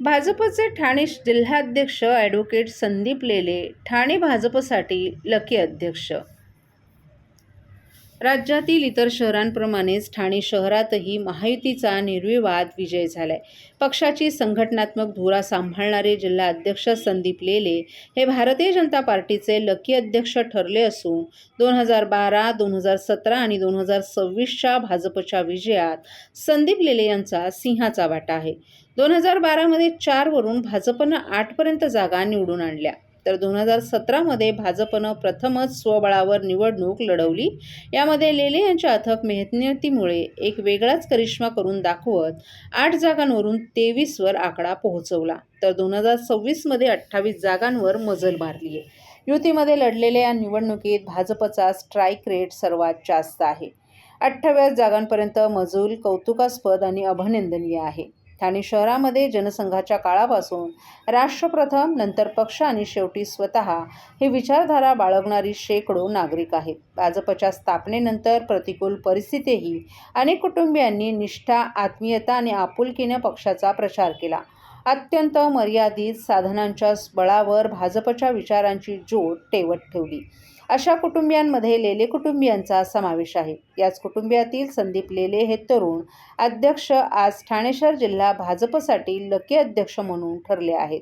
भाजपचे ठाणे जिल्हाध्यक्ष ॲडव्होकेट संदीप लेले ठाणे भाजपसाठी लकी अध्यक्ष राज्यातील इतर शहरांप्रमाणेच ठाणे शहरातही महायुतीचा निर्विवाद विजय झालाय. पक्षाची संघटनात्मक धुरा सांभाळणारे जिल्हा अध्यक्ष संदीप लेले हे भारतीय जनता पार्टीचे लकी अध्यक्ष ठरले असून दोन हजार बारा दोन हजार सतरा आणि दोन हजार सव्वीसच्या भाजपच्या विजयात संदीप लेले यांचा सिंहाचा वाटा आहे. दोन हजार बारामध्ये चारवरून भाजपनं आठपर्यंत जागा निवडून आणल्या. तर दोन हजार सतरामध्ये भाजपनं प्रथमच स्वबळावर निवडणूक लढवली. यामध्ये लेले यांच्या अथक मेहनतीमुळे एक वेगळाच करिश्मा करून दाखवत आठ जागांवरून तेवीसवर आकडा पोहोचवला. तर दोन हजार सव्वीसमध्ये अठ्ठावीस जागांवर मजल मारली आहे युतीमध्ये लढलेल्या या निवडणुकीत भाजपचा स्ट्राईक रेट सर्वात जास्त आहे. अठ्ठाव्या जागांपर्यंत मजूल कौतुकास्पद आणि अभिनंदनीय आहे. ठाणे शहरामध्ये जनसंघाच्या काळापासून राष्ट्रप्रथम नंतर पक्ष आणि शेवटी स्वतः ही विचारधारा बाळगणारी शेकडो नागरिक आहेत. भाजपच्या स्थापनेनंतर प्रतिकूल परिस्थितीही अनेक कुटुंबियांनी निष्ठा आत्मीयता आणि आपुलकीने पक्षाचा प्रचार केला. अत्यंत मर्यादित साधनांच्या बळावर भाजपच्या विचारांची जोड टेवत ठेवली. अशा कुटुंबियांमध्ये लेले कुटुंबियांचा समावेश आहे. याच कुटुंबियातील संदीप लेले हे तरुण अध्यक्ष आज ठाणेशहर जिल्हा भाजपसाठी लकी अध्यक्ष म्हणून ठरले आहेत.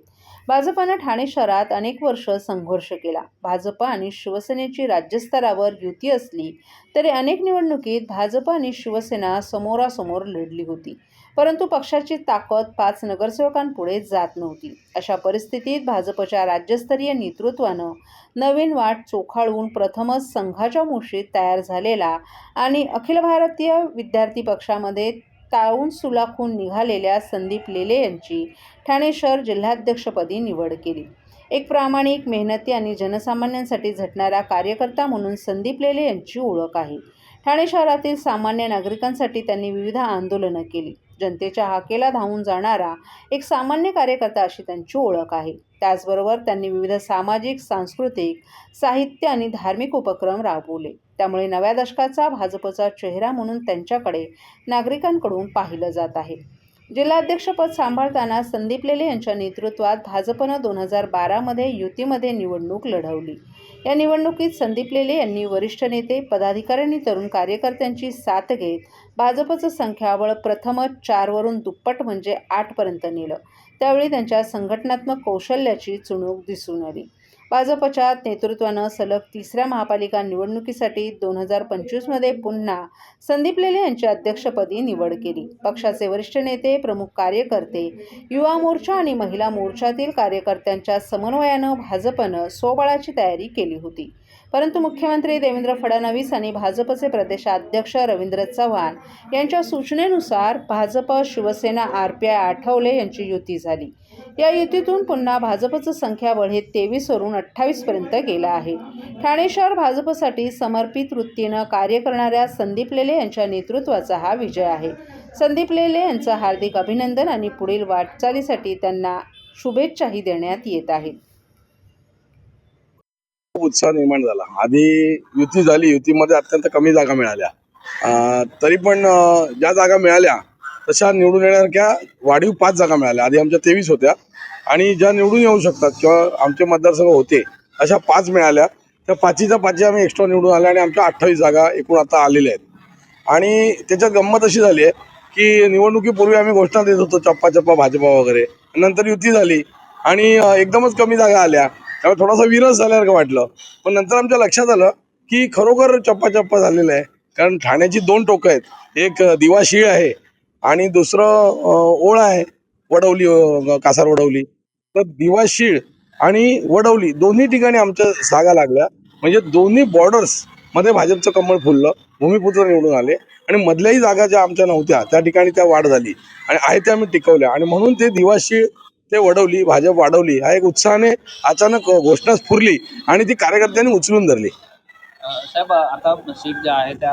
भाजपानं ठाणे शहरात अनेक वर्ष संघर्ष केला. भाजप आणि शिवसेनेची राज्यस्तरावर युती असली तरी अनेक निवडणुकीत भाजप आणि शिवसेना समोरासमोर लढली होती. परंतु पक्षाची ताकद पाच नगरसेवकांपुढे जात नव्हती. अशा परिस्थितीत भाजपच्या राज्यस्तरीय नेतृत्वानं नवीन वाट चोखाळून प्रथमच संघाच्या मुशीत तयार झालेला आणि अखिल भारतीय विद्यार्थी पक्षामध्ये ताळून सुलाखून निघालेल्या संदीप लेले यांची ठाणे शहर जिल्हाध्यक्षपदी निवड केली. एक प्रामाणिक मेहनती आणि जनसामान्यांसाठी झटणारा कार्यकर्ता म्हणून संदीप लेले यांची ओळख आहे. ठाणे शहरातील सामान्य नागरिकांसाठी त्यांनी विविध आंदोलनं केली. जनतेच्या हाकेला धावून जाणारा एक सामान्य कार्यकर्ता अशी त्यांची ओळख आहे. त्याचबरोबर त्यांनी विविध सामाजिक सांस्कृतिक साहित्य आणि धार्मिक उपक्रम राबवले. त्यामुळे नव्या दशकाचा भाजपचा चेहरा म्हणून त्यांच्याकडे नागरिकांकडून पाहिलं जात आहे. जिल्हाध्यक्षपद सांभाळताना संदीप लेले यांच्या नेतृत्वात भाजपनं दोन हजार बारामध्ये युतीमध्ये निवडणूक लढवली. या निवडणुकीत संदीप लेले यांनी वरिष्ठ नेते पदाधिकाऱ्यांनी तरुण कार्यकर्त्यांची साथ घेत भाजपचं संख्याबळ प्रथमच चारवरून दुप्पट म्हणजे आठपर्यंत नेलं. त्यावेळी त्यांच्या संघटनात्मक कौशल्याची चुणूक दिसून आली. भाजपच्या नेतृत्वानं सलग तिसऱ्या महापालिका निवडणुकीसाठी दोन हजार पंचवीसमध्ये पुन्हा संदीप लेले यांच्या अध्यक्षपदी निवड केली. पक्षाचे वरिष्ठ नेते प्रमुख कार्यकर्ते युवा मोर्चा आणि महिला मोर्चातील कार्यकर्त्यांच्या समन्वयानं भाजपनं सोबळाची तयारी केली होती. परंतु मुख्यमंत्री देवेंद्र फडणवीस आणि भाजपचे प्रदेशाध्यक्ष रवींद्र चव्हाण यांच्या सूचनेनुसार Bhajap Shiv Sena R P I Athawale यांची युती झाली. या युतीतून पुन्हा भाजपचं संख्याबळ हे तेवीसवरून अठ्ठावीसपर्यंत गेलं आहे. ठाणे शहर भाजपसाठी समर्पित वृत्तीनं कार्य करणाऱ्या संदीप लेले यांच्या नेतृत्वाचा हा विजय आहे. संदीप लेले यांचं हार्दिक अभिनंदन आणि पुढील वाटचालीसाठी त्यांना शुभेच्छाही देण्यात येत आहेत उत्साह निर्माण झाला. आधी युती झाली युतीमध्ये अत्यंत कमी जागा मिळाल्या. तरी पण ज्या जागा मिळाल्या तशा निवडून येण्यासारख्या वाढीव पाच जागा मिळाल्या. आधी आमच्या तेवीस होत्या. आणि ज्या निवडून येऊ शकतात किंवा आमचे मतदारसंघ होते अशा पाच मिळाल्या. त्या पाचीच्या पाचही आम्ही एक्स्ट्रा निवडून आल्या आणि आमच्या अठ्ठावीस जागा एकूण आता आलेल्या आहेत. आणि त्याच्यात गंमत अशी झाली आहे की निवडणुकीपूर्वी आम्ही घोषणा देत होतो चप्पा चप्पा भाजपा वगैरे. नंतर युती झाली. आणि एकदमच कमी जागा आल्या. त्यामुळे थोडासा विरस झाल्यासारखं वाटलं. पण नंतर आमच्या लक्षात आलं की खरोखर चप्पा चप्पा झालेलं आहे. कारण ठाण्याची दोन टोकं आहेत. एक दिवाशीळ आहे. आणि दुसरं ओळ आहे वडवली कासार वडवली. तर दिवाशीळ आणि वडवली दोन्ही ठिकाणी आमच्या जागा लागल्या. म्हणजे दोन्ही बॉर्डर्समध्ये भाजपचं कमळ फुललं भूमिपुत्र निवडून आले आणि मधल्याही जागा ज्या आमच्या नव्हत्या त्या ठिकाणी त्या वाढ झाली आणि आहे त्या आम्ही टिकवल्या. आणि म्हणून ते दिवाशीळ ते वडवली भाजप वाढवली हा एक उत्साहाने अचानक घोषणा स्फुरली आणि ती कार्यकर्त्यांनी उचलून धरली. साहेब आता सीट ज्या आहे त्या